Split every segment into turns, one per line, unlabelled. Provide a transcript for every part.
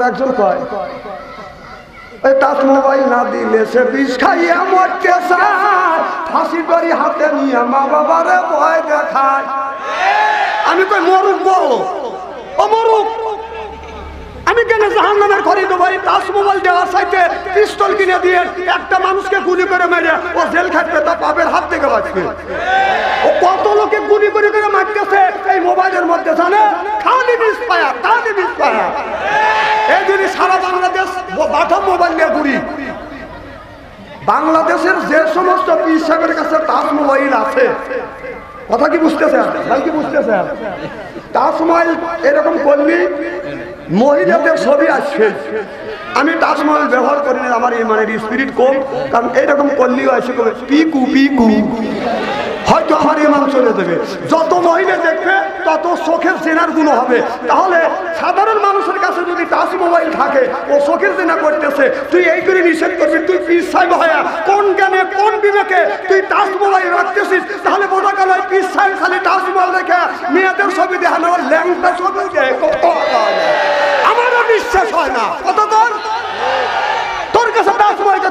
একজন কয় ওই না দিলে সে বিষ খাইয়া মরতে চায়। ফাঁসি করি হাতে নিয়ে মা বাবারে ভয় দেখায়। আমি কই, মরুক বলো। ও মরুক। আমি কেন জাহান নামের ঘরে দেবো এই টাচ মোবাইল দেওয়ার সাইতে পিস্তল কিনে দিয়ে একটা মানুষকে গুলি করে মেরে ও জেল খাটবে তা পাপের হাত থেকে বাঁচবে। ও কত লোকে গুলি করে করে মারতেছে, এই মোবাইলের মধ্যে জানে? খালি বিষ পায়া খালি বিষ পায়া এই যদি সারা বাংলাদেশ বাটা মোবাইল নিয়ে ঘুরি। বাংলাদেশের যে সমস্ত সাহেবের কাছে টাচ মোবাইল আছে, কথা কি বুঝতেছেন? ভাই কি বুঝতেছেন? টাচ মোবাইল এরকম করলি মহিলাদের ছবি আসছে। আমি তাজমহল ব্যবহার করি না, আমার ইমানের স্পিরিট কম, কারণ এরকম করলেও আসে কবে পিকু পিকু। হয়তো আমার ইমান চলে দেবে যত মহিলা দেখবে, তত চোখের জেনার গুণ হবে। তাহলে সাধারণ মানুষের কাছে যদি টাচ মোবাইল থাকে, ও চোখের জেনা করতেছে, তুই এই করে নিষেধ করবি, তুই পিস সাহেব হয়া কোন জ্ঞানে, কোন বিবেকে তুই টাচ মোবাইল রাখতেছিস? তাহলে বোঝা গেল পিস সাহেব খালি টাচ মোবাইল রেখে মেয়েদের ছবি দেখানো ল্যাংটা ছবি দেয় কত আমারও বিশ্বাস হয় না কত তোর তোর কাছে দাস বলছে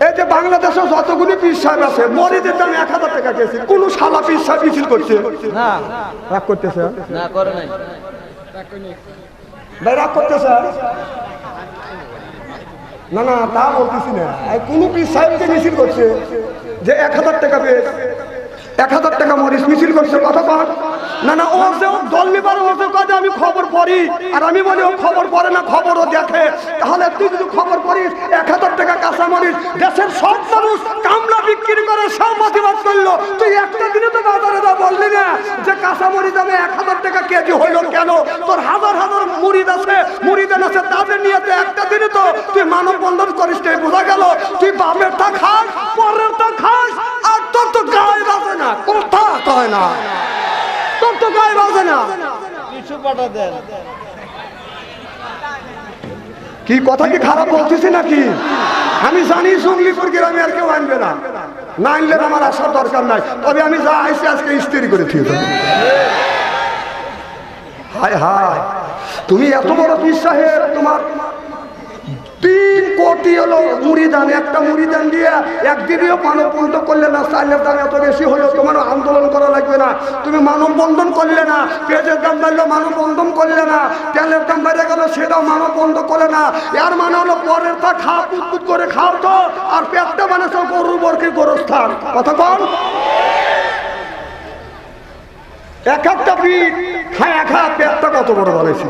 এই যে বাংলাদেশে যতগুলি পিস সাহেব আছে মরিদের দাম এক হাজার টাকা গেছে কোন শালা পিস সাহেব মিছিল করছে?
না।
রাগ করতেছে?
না করে নাই।
ভাই রাগ করতেছে? না না তা বলতেছি না। কোন পিস সাহেবকে মিছিল করছে যে এক হাজার টাকা পেয়ে এক হাজার টাকা মরিস মিছিল করছে, কথা কন। না না, ও যে দল নিবার ও কাজে, আমি খবর পড়ি। আর আমি বলি, ও খবর পড়ে না, খবরও দেখে। তাহলে তুই যদি খবর পড়িস, এক হাজার টাকা কাঁচা মরিস দেশের সব মানুষ কামলা বিক্রি করে সব প্রতিবাদ করল। তুই একটা দিনে তো বাজারে যা বললি না যে কাঁচা মরিচ দামে এক হাজার টাকা কেজি হইল কেন? তোর হাজার হাজার মুড়িদ আছে মুড়িদান আছে তাদের নিয়ে তো একটা দিনে তো তুই মানব বন্ধন করিস বোঝা গেল? তুই বাপের তা খাস পরের তা খাস তোর তো গায়ে বাজে না কথা কয় না। তোর তো গায়ে বাজে না।
কিছু পাঠা দেন।
কি কথা কি খারাপ বলতেছি নাকি? আমি জানি জঙ্গলিপুর গ্রামে আর কেউ আনবে না। না আনলে আমার আসার দরকার নাই। তবে আমি যা আইসি আজকে স্ত্রী করে দেবো। হায় হায় তুমি এত বড় বিশ্বাসের তোমার তিন কোটি হলো মুড়ি দান একটা মুড়ি দান দিয়ে একদিনেও মানব বন্ধন করলে না চাইলের দাম এত বেশি হলো, তোমার আন্দোলন করা লাগবে না। তুমি মানব বন্ধন করলে না, পেঁয়াজের দাম বাড়লো মানব বন্ধন করলে না, তেলের দাম বেড়ে গেল, সেটাও মানব বন্ধ করলে না। এর মানে হলো পরের তা খাও কুতকুত করে খাও তো, আর পেটটা মানে সব গরুর বরকে গোরস্থান। কথা কন। এক একটা পিঠ, খায় খা পেটটা কত বড় বলেছি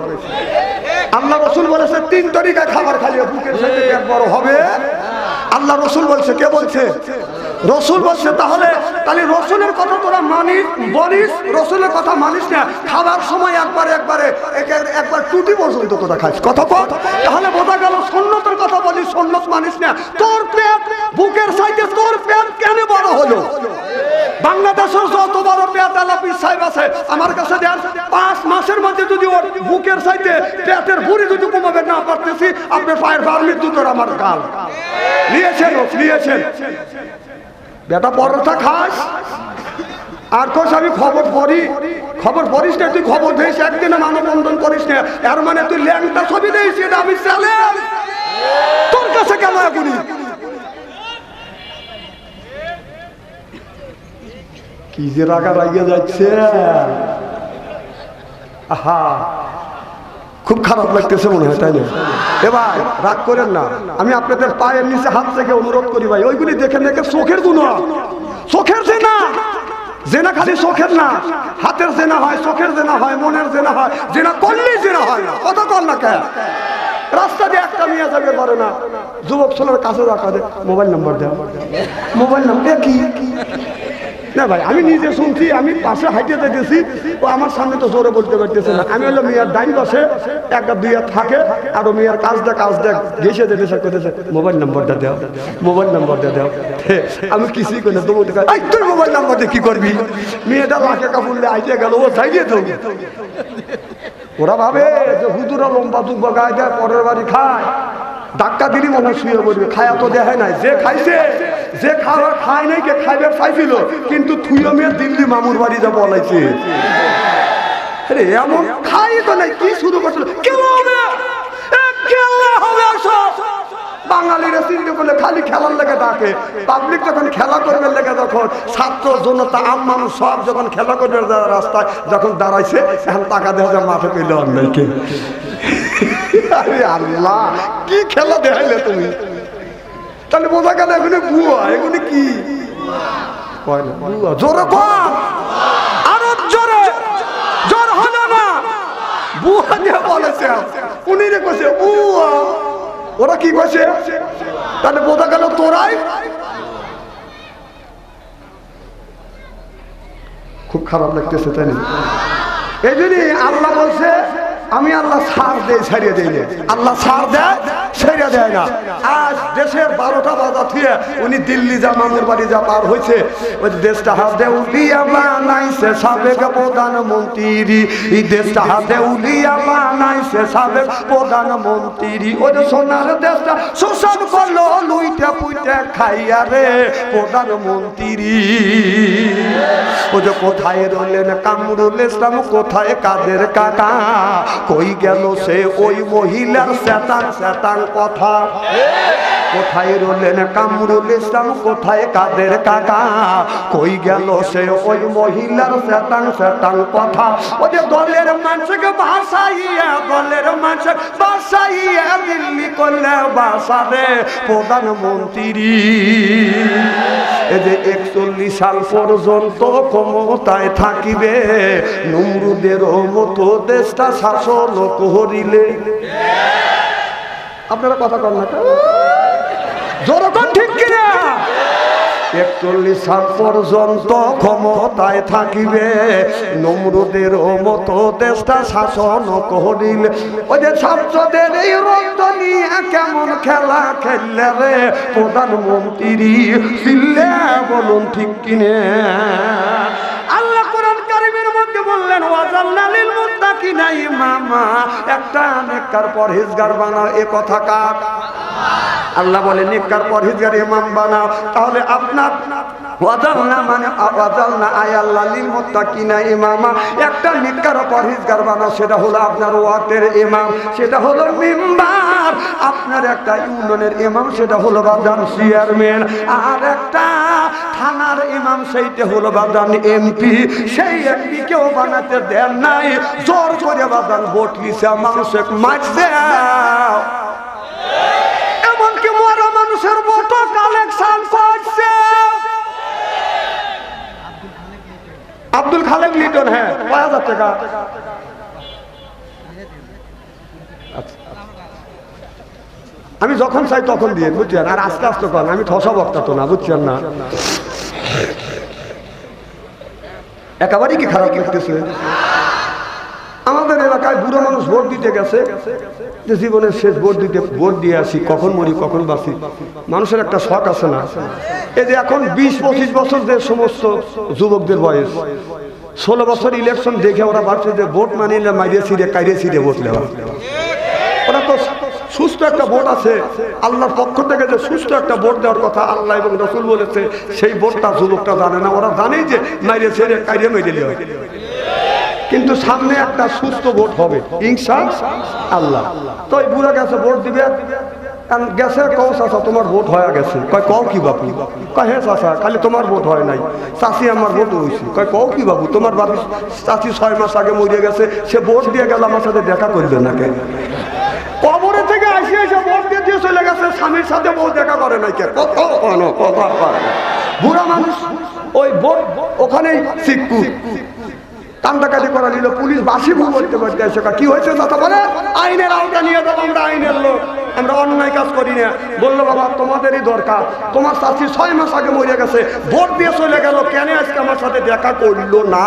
আল্লাহ রসুল বলেছে, তিন তরিকায় খাবার খালি বুকের সাথে বড় হবে। আল্লাহ রসুল বলছে, কে বলছে? রসুল বলছে, তাহলে তাহলে রসুলের কথা তোরা মানিস, বলিস, রসুলের কথা মানিস না। খাবার সময় একবার একবারে একে- একবার টুটি পর্যন্ত তোরা খাইস। কথা বল। তাহলে বোঝা গেল সন্ন্যতের কথা বলিস সন্ন্যত মানিস না। তোর পেট, বুকের সাইডে তোর পেট কেন বড় হলো? বাংলাদেশের যত বড় পেট আলাপি সাহেব আছে, আমার কাছে দেন, পাঁচ মাসের মধ্যে যদি ওর বুকের সাইডে পেটের ভুড়ি যদি কমাবে না পারতেছি আপনার পায়ের দুটোর আমার গাল। নিয়েছেন নিয়েছেন। বেটা, পরোটা খাস। আর কোষ, আমি খবর পড়ি, খবর পড়িস না, তুই খবর দিস, একদিনে মানববন্ধন করিস না। এর মানে তুই ল্যাংটা ছবি দিস এটা আমি চ্যালেঞ্জ। তোর কাছে কেন এখনই কি যে রাগা রাগিয়ে যাচ্ছে? আহা, খুব খারাপ লাগতেছে মনে হয়, তাই না? এবার রাগ করেন না। আমি আপনাদের পায়ের নিচে হাত থেকে অনুরোধ করি ভাই, ওইগুলি দেখে দেখে চোখের গুণ। চোখের জেনা। জেনা খালি চোখের না। হাতের জেনা হয়, চোখের জেনা হয়, মনের জেনা হয়। জেনা করলেই জেনা হয় না। কত কর না কেন? রাস্তা দিয়ে একটা মেয়ে যাবে, পারে না। যুবক ছেলের কাছে রাখা দে মোবাইল নাম্বার দেয় মোবাইল নাম্বার কি? না ভাই আমি নিজে শুনছি আমি পাশে হাইটে দেখেছি ও আমার সামনে তো জোরে বলতে পারতেছে না। আমি হলো মিয়ার ডাইন পাশে একটা দুই থাকে আর ও মিয়ার কাজ দেখ কাজ দেখ গেছে দেখেছে করতেছে মোবাইল নাম্বারটা দাও মোবাইল নাম্বারটা দাও। আমি কিছুই করি না তবু তো কয়, এই তোর মোবাইল নাম্বারটা কি করবি? মেয়েটা লাখে কাপড়লে আইতে গেল ও চাইলে তো ওরা ভাবে যে হুদুরা লম্বা দুব্বা গায়ে দেয় পরের বাড়ি খায়। ডাক্তার দিনই মনে শুয়ে পড়বে খায়া তো দেখায় নাই যে খাইছে যে খাওয়া খায় নাই, কে খাইবে চাইছিল। কিন্তু থুইও মেয়ে দিল্লি মামুর বাড়ি যা বলাইছে। এমন খাই তো নাই, কি শুরু করছিল? কেলা হবে বাঙালিরা করলে খালি খেলার লেগে পাবলিক লেগে ছাত্র মানুষ সব যখন রাস্তায়, যখন দাঁড়াইছে মাঠে কি খেলা দেখাইলে তুমি? তাহলে বোঝা গেল এগুলি বুয়া এগুলি কি? আরও জোরে। জোর না। বলেছে, উনি রে ওরা কি তাহলে তোরাই খুব খারাপ লাগতেছে, তাই না? এই জন্যই আল্লাহ বলছে আমি আল্লাহ ছাড় দেই ছাড়িয়ে দেই না। আল্লাহ ছাড় দেয় ছেড়ে দেয় না। আজ দেশের বারোটা বাজা থুয়ে উনি দিল্লি যা, মামুর বাড়ি যা পার হয়েছে, ওই দেশটা হাতে উলিয়া বানাইছে সাবেক প্রধানমন্ত্রী। এই দেশটা হাতে উলিয়া বানাইছে সাবেক প্রধানমন্ত্রী। ওই যে সোনার দেশটা শোষণ করল, লুইটা পুইটা খাইয়া রে প্রধানমন্ত্রী। ও যে কোথায় রইলেন কামরুল ইসলাম, কোথায় কাদের কাকা? কই গেল সে? ওই মহিলার শ্যাতাং শ্যাতাং কথা। কোথায় রইলেন কামরুল ইসলাম, কোথায় কাদের কাকা? কই গেল সে? ওই মহিলার শ্যাতাং শ্যাতাং কথা। ও যে দলের মানুষকে ভাসাইয়া দলের মানুষ ভাসাইয়া দিল্লি করলে বাসারে প্রধানমন্ত্রী। এই যে একচল্লিশ সাল পর্যন্ত ক্ষমতায় থাকিবে নমরুদের মতো দেশটা শাসন করিলে আপনারা কথা কর না কেন? ঠিক কিনা? একচল্লিশ সাল পর্যন্ত ক্ষমতায় থাকিবে। নমরুদের মতো দেশটা শাসন করিলে। ওই যে ছাত্রদের এই রক্ত নিয়ে কেমন খেলা খেললে রে? প্রধানমন্ত্রী চিল্লে বলুন ঠিক কিনে? আল্লাহ কোরআন কারিমের মধ্যে বললেন, ওয়াজাল্লালিল মুত্তাকিনা মামা? একটা নেককার পরহেজগার বানাও, এ কথা কাক আল্লাহ বলে নিকার পরহেজগার ইমাম বানাও। তাহলে আপনার মানে একটা সেটা হলো আপনার সেটা হলো আপনার একটা ইউনিয়নের ইমাম, সেটা হলো বাদান চেয়ারম্যান। আর একটা থানার ইমাম সেইটা হলো বাদান এমপি। সেই এমপি কেউ বানাতে দেন নাই। জোর করে বাদান ভোট লিছে মানুষে মারছে এমনকি মরা মানুষের মতো কালেকশন করছে। আব্দুল খালেক লিটন হ্যাঁ কয় হাজার টাকা। আমি যখন চাই তখন দিয়ে বুঝছেন? আর আস্তে আস্তে করেন, আমি ঠসা বক্তা তো না, বুঝছেন না? একেবারেই কি খারাপ লাগতেছে? আমাদের এলাকায় বুড়ো মানুষ ভোট দিতে গেছে, যে জীবনের শেষ ভোট দিতে, ভোট দিয়ে আসি, কখন মরি, কখন বাঁচি, মানুষের একটা শখ আছে না? এই যে এখন বিশ, পঁচিশ বছর যে সমস্ত যুবকদের বয়স, ষোলো বছর ইলেকশন দেখে ওরা ভাবছে যে ভোট মানিলে মাইরে ছিঁড়ে, কাইরে ছিঁড়ে ভোট নেওয়া। ওরা তো সুস্থ একটা ভোট আছে। আল্লাহর পক্ষ থেকে যে সুস্থ একটা ভোট দেওয়ার কথা আল্লাহ এবং রসুল বলেছে, সেই ভোটটা যুবকটা জানে না। ওরা জানেই যে মাইরে ছেড়ে কাইরে মেরে দেওয়া কিন্তু সামনে একটা সুস্থ ভোট হবে। ইনশা আল্লাহ। তো এই বুড়া গেছে, ভোট দিবে। গেছে, কও চাষা তোমার ভোট হয়ে গেছে। কয়, কও কি বাপু? কয় হ্যাঁ চাষা খালি তোমার ভোট হয় নাই। চাষি আমার ভোট হয়েছে কয়, কও কি বাবু তোমার বাবু চাষি ছয় মাস আগে মরিয়ে গেছে, সে ভোট দিয়ে গেল, আমার সাথে দেখা করবে না কেন কবরে থেকে আসে এসে চলে গেছে, স্বামীর সাথে বউ দেখা করে নাই কত বুড়া মানুষ, ওই ভোট ওখানেই করা পুলিশ বাসি কি হয়েছে আইনের নিয়ে আমরা, আইনের আমরা করি না। বলল, বাবা, তোমাদেরই দরকার। তোমার ছয় মাস আগে মরে গেছে। ভোট দিয়ে চলে গেল। কেন সাথে দেখা করল না?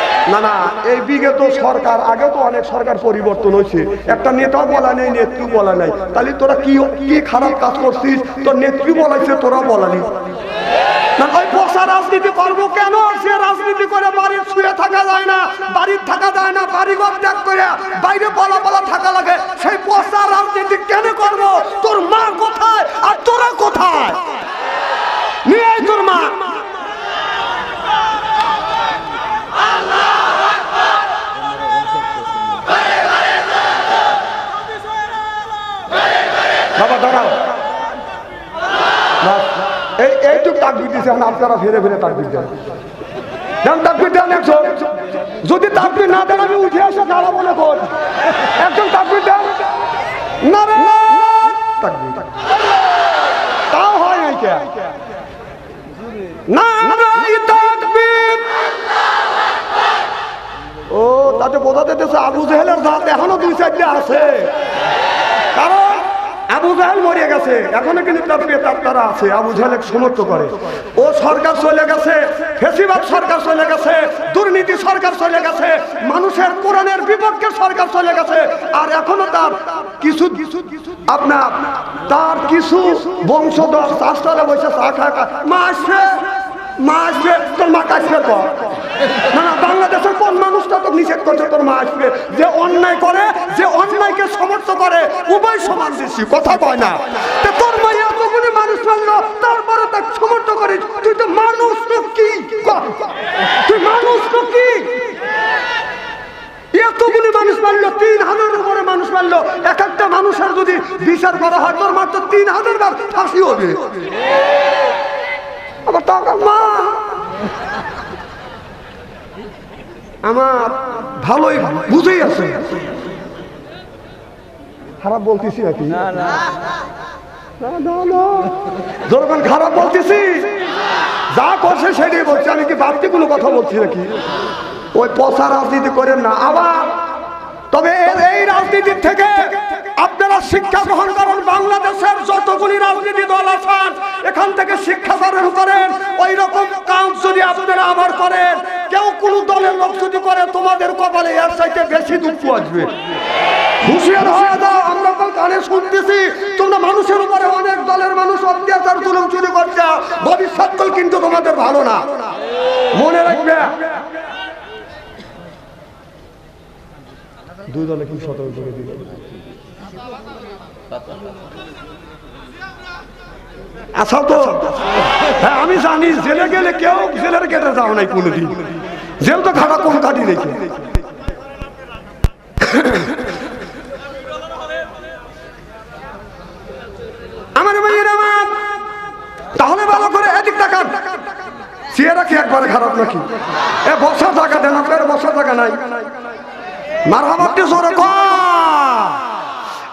না না, এই বিগত সরকার, আগে তো অনেক সরকার পরিবর্তন হয়েছে। একটা নেতাও বলা নেই, নেত্রী বলা নাই। তাহলে তোরা কি কি খারাপ কাজ করছিস? তোর নেত্রী বলাইছে, তোরা পয়সা রাজনীতি শুয়ে থাকা যায় না, বাড়ির থাকা যায় না বাড়ি ঘর ত্যাগ করে বাইরে বলা বলা থাকা লাগে। সেই পয়সা রাজনীতি কেন করব? তোর মা কোথায় আর তোরা কোথায়? নিয়ে তোর মা বাবা দাঁড়াও বাস, এই এইটুক তাকবির এখন আপনারা ফিরে ফিরে তাকবির দেন। যদি তাকবির না দেন, আমি উঠে এসে দাঁড়াবো না একজন তাকবির দেন। না রে! তাও হয় ও, তাতে বোঝা আবু জেহেলের দাঁত এখনও দুই সাইডে আছে। জাহেল মরে গেছে। এখনও কিন্তু তার পেতার তারা আছে আবু এক সমর্থ করে। ও সরকার চলে গেছে, ফেসিবাদ সরকার চলে গেছে, দুর্নীতি সরকার চলে গেছে, মানুষের কোরআনের বিপক্ষে সরকার চলে গেছে, আর এখনও তার কিছু কিছু কিছু আপনার, তার কিছু বংশধর চাষতলা বসে চা খা মা আসবে মা আসবে, তোর মা কাশবে কর না না, বাংলাদেশের কোন মানুষটা তো নিষেধ করছে তোর মা আসবে? যে অন্যায় করে, যে অন্যায়কে সমর্থ করে, উভয় সমান দৃষ্টি কথা কয় না। তোর মা এতগুলি মানুষ মানলো তারপরে তাকে সমর্থ করে। তুই তো মানুষ তো কি। তুই মানুষ তো কি? এতগুলি মানুষ মারলো, তিন হাজার উপরে মানুষ মারলো। এক একটা মানুষের যদি বিচার করা হয়, তোর মাত্র তিন হাজার বার ফাঁসি হবে আবার টাকা মা আমার ভালোই বুঝেই আছে। খারাপ বলতেছি নাকি। যখন খারাপ বলতেছি। যা করছে সেটাই বলছি। আমি কি বাড়তি কোনো কথা বলছি নাকি? ওই পচা রাজনীতি করেন না। আবার তবে এই রাজনীতির থেকে আপনারা শিক্ষা গ্রহণ করেন, বাংলাদেশের যতগুলি রাজনীতি দল আছেন এখান থেকে শিক্ষা গ্রহণ করেন। ওই রকম কাজ যদি আপনারা আবার করেন, কেউ কোনো দলের লোক যদি করে, তোমাদের কপালে এর চাইতে বেশি দুঃখ আসবে। আমরা শুনতেছি, তোমরা মানুষের উপরে অনেক দলের মানুষ চুরি ভবিষ্যৎ কিন্তু তোমাদের ভালো না। মনে রাখবে দুই দলে কি সতর্ক করে দিল আচ্ছা তো হ্যাঁ আমি জানি জেলে গেলে কেউ জেলের গেটে যাও নাই কোনোদিন। জেল তো খাটা কোন কাটি রেখে আমার ভাইয়ের আমার তাহলে ভালো করে এদিক তাকান। চেয়ারা কি একবারে খারাপ নাকি। এ বসার জায়গা দেন, আপনার বসার জায়গা নাই। মার হাবারটি জোরে কর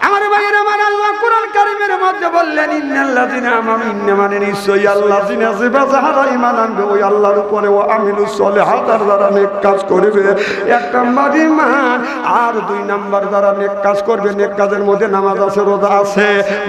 আমার ভাইয়ের আমার আল্লাহ কোরআন কারিমের মধ্যে বললেন, ইন্নাল্লাযিনা আমানু ইন্না মানে নিশ্চয়ই আল্লাযিনা জিবা ঈমান আনবে, ওই আল্লাহর উপরে ও আমিলুস সলিহাতার যারা নেক কাজ করবে, এক নাম্বার ঈমান, আর দুই নাম্বার যারা নেক কাজ করবে, নেক কাজের মধ্যে নামাজ আছে, রোজা আছে।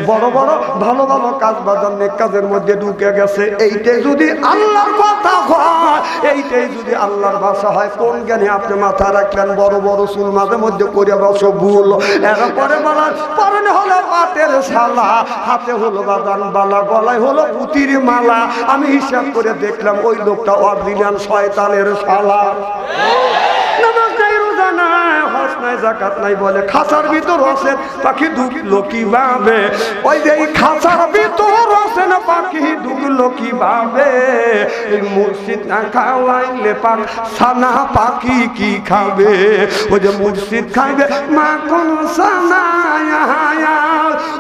বড় বড়, ভালো ভালো কাজ বাজার নেক কাজের মধ্যে ঢুকে গেছে। এইটাই যদি আল্লাহর কথা হয়, এইটাই যদি আল্লাহর ভাষা হয়, কোন জ্ঞানে আপনি মাথা রাখলেন বড় বড় চুল মাঝে মধ্যে করে বসো, ভুল। এরপরে বলার পরনে হলো পাটের শালা। হাতে হলো বাদান বালা, গলায় হলো পুতির মালা। আমি হিসাব করে দেখলাম ওই লোকটা অরিজিনাল শয়তানের শালা। নাই বলে ভিতর ওই ভিতর হোসেন পাখি না খাওয়াইলে সানা পাখি কি খাবে? ওই যে মুর্শিদ খাইবে, মা কোন সানা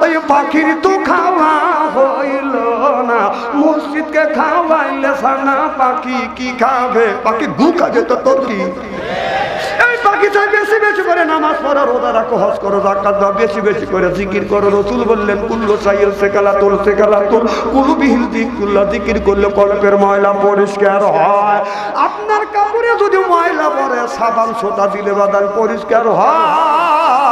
ওই পাখির তো খাওয়া হইল না। মসজিদকে খাওয়াইলে সানা পাখি কি খাবে? পাখি গু কাজে তো তোর কি? এই পাখি বেশি বেশি করে নামাজ বেশি বেশি করে বললেন কুলু জিকির করলে ময়লা পরিষ্কার হয়। আপনার কাপড়ে যদি ময়লা পড়ে, সাবান, সোটা দিলে বাদান পরিষ্কার হয়।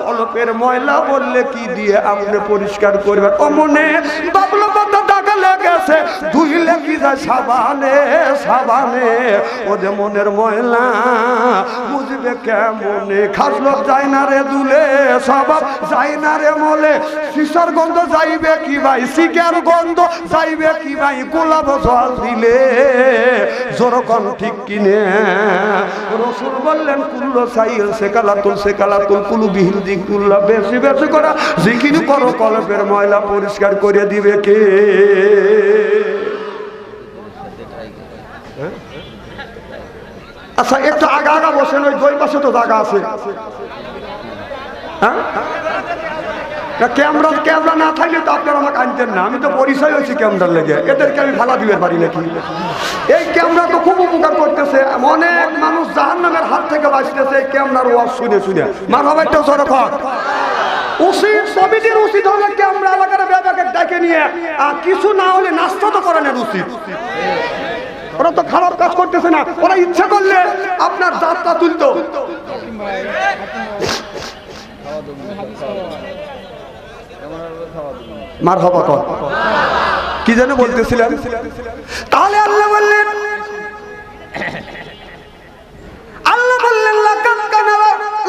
কলপের ময়লা বললে কি দিয়ে আপনি পরিষ্কার করবেন ও লেগেছে ধুইলে কি যায় সাবানে সাবানে? ওদের মনের ময়লা, বুঝবে কেমনে? খাসলো যায় না রে দুলে, স্বভাব যায় না রে মলে। শিশার গন্ধ যাইবে কি ভাই? শিকার গন্ধ যাইবে কি ভাই? গোলাপ জল দিলে জোরকম ঠিক কিনে। রসুল বললেন, কুল্লো সাইল সে কালাতুল সে কালাতুল কুলু বিহিল দিক কুল্লা বেশি বেশি করা জিকির করো, কলপের ময়লা পরিষ্কার করে দিবে কে? আচ্ছা একটু আগা আগা বসেন, ওই দুই পাশে তো জায়গা আছে। হ্যাঁ? ক্যামেরা ক্যামেরা না থাকলে তো আপনারা আমাকে আনতেন না। আমি তো পরিচয় হয়েছি ক্যামেরার লেগে। এদেরকে আমি ভালা দিবে পারি নাকি? এই ক্যামেরা তো খুব উপকার করতেছে। অনেক মানুষ জাহান নামের হাত থেকে বাঁচতেছে। ক্যামেরার ওয়াজ শুনে শুনে। মানবাইটা সরকার উচিত হলে ক্যামেরা এলাকার ব্যাপারকে ডেকে নিয়ে? কিছু না হলে উচিত ওরা তো কাজ করতেছে না। ইচ্ছা আপনার মার হবা কি যেন বলতেছিলেন তাহলে আল্লাহ বললেন আল্লাহ বললেন লাকাত কানা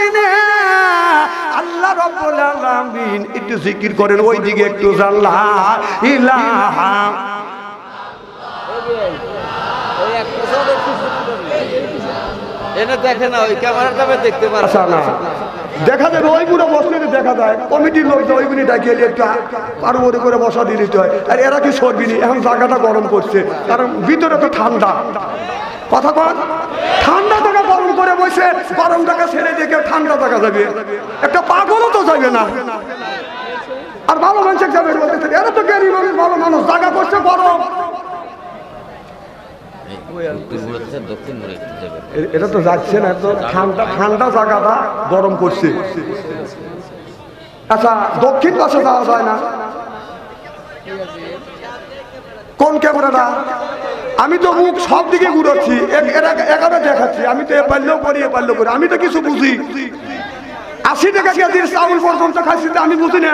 আমরা যাই না। আল্লাহ রব্বুল আলামিন একটু জিকির করেন ওই দিকে একটু ইলাহা
ওই দেখে ওই
আচ্ছা দেখা যাবে বসলে দেখা যায়। কমিটির লোক যে ওইগুলি ডাকিয়ে একটু করে বসা দিয়ে দিতে হয়। আর এরা কি সরবিনি এখন জায়গাটা গরম করছে। কারণ ভিতরে তো ঠান্ডা। কথা কন। ঠান্ডা বসে গরম টাকা ছেড়ে দিয়ে কেউ ঠান্ডা টাকা যাবে একটা পাগলও তো যাবে না। আর ভালো মানুষ যাবে এরা তো জ্ঞানী মানুষ, ভালো মানুষ, জায়গা করছে গরম। এটা তো যাচ্ছে না তো ঠান্ডা ঠান্ডা জায়গাটা গরম করছে। আচ্ছা দক্ষিণ পাশে যাওয়া যায় না? কোন ক্যামেরাটা? আমি তো মুখ সব দিকে ঘুরাচ্ছি। এগারো দেখাচ্ছি। আমি তো এ পারলেও করি, এ পারলেও করি। আমি তো কিছু বুঝি। আশি টাকা কেজির চাউল পর্যন্ত খাচ্ছি তো আমি বুঝি না।